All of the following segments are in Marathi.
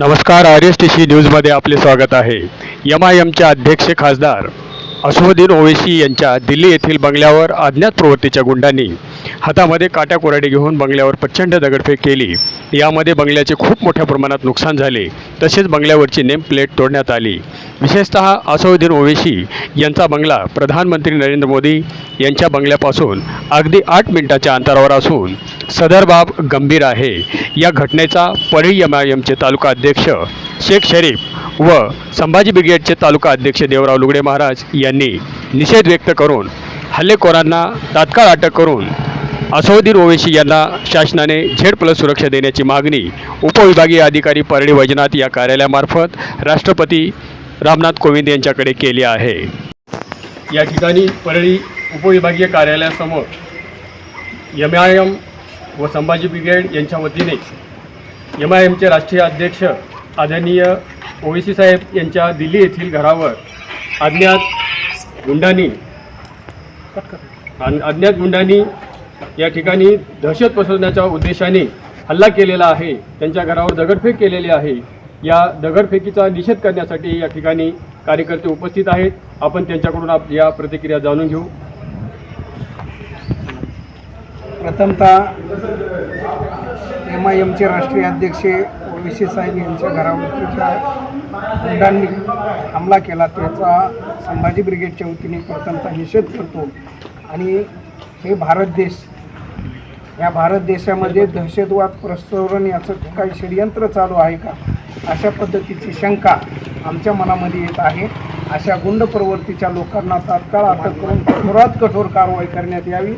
नमस्कार आर एस टी सी न्यूजमध्ये आपले स्वागत आहे. एम आय एमचे अध्यक्ष खासदार अश्वदीन ओवेसी यांच्या दिल्ली येथील बंगल्यावर अज्ञात प्रवृत्तीच्या गुंडांनी हातामध्ये काट्या कोराडी घेऊन बंगल्यावर प्रचंड दगडफेक केली. यामध्ये बंगल्याचे खूप मोठ्या प्रमाणात नुकसान झाले. तसेच बंगल्यावरची नेम प्लेट तोडण्यात आली. विशेषतः असौद्दीन ओवेशी यांचा बंगला प्रधानमंत्री नरेंद्र मोदी यांच्या बंगल्यापासून अगदी आठ मिनिटाच्या अंतरावर असून सदर बाब गंभीर आहे. या घटनेचा परळी एम आय एमचे तालुका अध्यक्ष शेख शरीफ व संभाजी ब्रिगेडचे तालुका अध्यक्ष देवराव लुगडे महाराज यांनी निषेध व्यक्त करून हल्लेखोरांना तात्काळ अटक करून असौदीन ओवेसी यांना शासनाने झेड प्लस सुरक्षा देण्याची मागणी उपविभागीय अधिकारी परळी वैजनाथ या कार्यालयामार्फत राष्ट्रपती रामनाथ कोविंद यांच्याकडे केली आहे. या ठिकाणी परळी उपविभागीय कार्यालयासमोर एम आय एम व संभाजी ब्रिगेड यांच्या वतीने एम आय एमचे राष्ट्रीय अध्यक्ष आदरणीय ओवेसी साहेब यांच्या दिल्ली येथील घरावर अज्ञात गुंडांनी अन- अज्ञात गुंडांनी या ठिकाणी दहशत पसरवण्याच्या उद्देशाने हल्ला केलेला आहे त्यांच्या घरावर दगडफेक केलेली आहे. या दगडफेकीचा निषेध करण्यासाठी या ठिकाणी कार्यकर्ते उपस्थित आहेत. आपण त्यांच्याकडून आप- या प्रतिक्रिया जाणून घेऊ. प्रथमतः एम आय एमचे राष्ट्रीय अध्यक्ष ओवीसी साहेब यांच्या घरावरतीच्या गुंडांनी हमला केला. त्याचा संभाजी ब्रिगेडच्या वतीने प्रथमतः निषेध करतो. आणि हे भारत देश. या भारत देशामध्ये दहशतवाद प्रस्तरण याचं काही षडयंत्र चालू आहे का? अशा पद्धतीची शंका आमच्या मनामध्ये येत आहे. अशा गुंड प्रवृत्तीच्या लोकांना तात्काळ अटक करून कठोरात कठोर कारवाई करण्यात यावी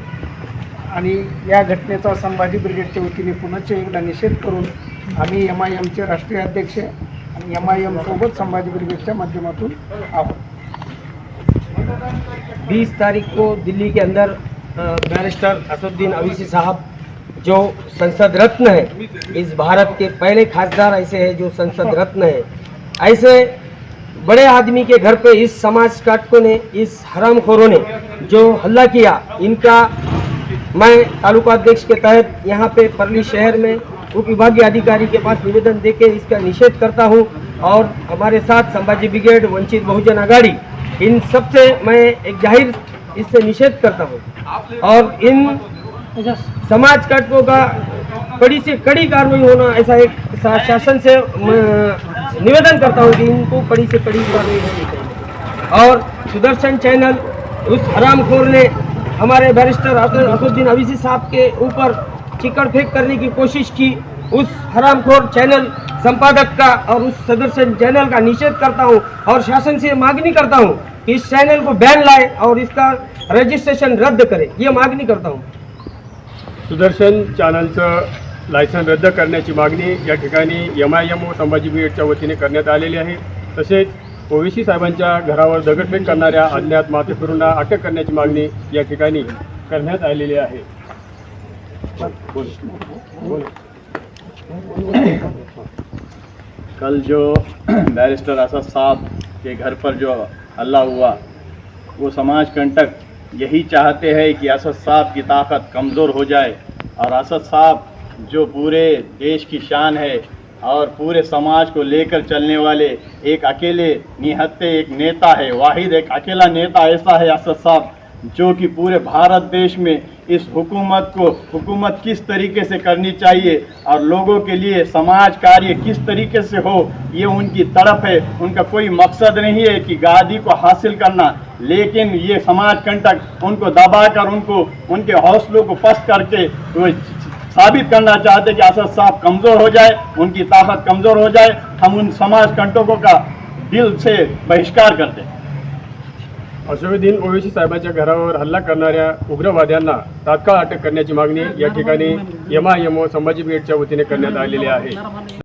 आणि या घटनेचा संभाजी ब्रिगेडच्या वतीने पुनश्च एकदा निषेध करून आम्ही एम आय एमचे राष्ट्रीय अध्यक्ष आणि एम आय एमसोबत संभाजी ब्रिगेडच्या माध्यमातून आहोत. वीस तारीख को दिल्ली के अंदर बैरिस्टर असुद्दीन अवीसी साहब, जो संसद रत्न है, इस भारत के पहले खासदार ऐसे हैं जो संसद रत्न है। ऐसे बड़े आदमी के घर पे इस समाज काटकों ने, इस हरामखोरों ने जो हल्ला किया, इनका मैं तालुका अध्यक्ष के तहत यहाँ पे परली शहर में उप विभागीय अधिकारी के पास निवेदन देके इसका निषेध करता हूँ और हमारे साथ संभाजी ब्रिगेड वंचित बहुजन आघाड़ी, इन सबसे मैं एक ज़ाहिर इससे निषेध करता हूँ। और इन समाज कटकों का कड़ी से कड़ी कार्रवाई होना ऐसा एक शासन से निवेदन करता हूँ कि इनको कड़ी से कड़ी कार्रवाई होनी चाहिए। और सुदर्शन चैनल, उस हरामखोर ने हमारे बैरिस्टर असुद्दीन अवीसी साहब के ऊपर चिकड़ फेंक करने की कोशिश की। उस हरामखोर चैनल संपादक का और उस सदस्य चैनल का निषेध करता हूं और शासन से मांगनी करता हूं कि इस चैनल को बैन लाए और इसका रजिस्ट्रेशन रद्द करे ये मांगनी करता हूं सुदर्शन चॅनलचं लायसन रद्द करण्याची मागणी या ठिकाणी एम आय एम ओ संभाजी ब्रिगेडच्या वतीने करण्यात आलेली आहे तसेच ओवीसी साहेबांच्या घरावर दगडफेक करणाऱ्या अज्ञात माथेफिरूंना अटक करण्याची मागणी या ठिकाणी करण्यात आलेली आहे बोल. बोल. कल जो बैरिस्टर असद साहब के घर पर जो हल्ला हुआ, वो समाज कंटक यही चाहते हैं कि असद साहब की ताकत कमज़ोर हो जाए और असद साहब जो पूरे देश की शान है और पूरे समाज को लेकर चलने वाले एक अकेले निहत्ते एक नेता है, वाहिद एक अकेला नेता ऐसा है असद साहब। जो कि पूरे भारत देश में इस हुकूमत को, हुकूमत किस तरीके से करनी चाहिए और लोगों के लिए समाज कार्य किस तरीके से हो, ये उनकी तड़प है। उनका कोई मकसद नहीं है कि गादी को हासिल करना, लेकिन ये समाज कंटक उनको दबाकर, उनको, उनके हौसलों को पस्त करके वो साबित करना चाहते कि असद साहब कमज़ोर हो जाए, उनकी ताकत कमज़ोर हो जाए, हम उन समाज कंटकों का दिल से बहिष्कार करते हैं असुद्दीन ओवेसी साहेबांच्या घरावर हल्ला करणाऱ्या उग्रवाद्यांना तात्काळ अटक करण्याची मागणी या ठिकाणी एम आय एम संभाजी ब्रिगेडच्या वतीने करण्यात आलेली आहे.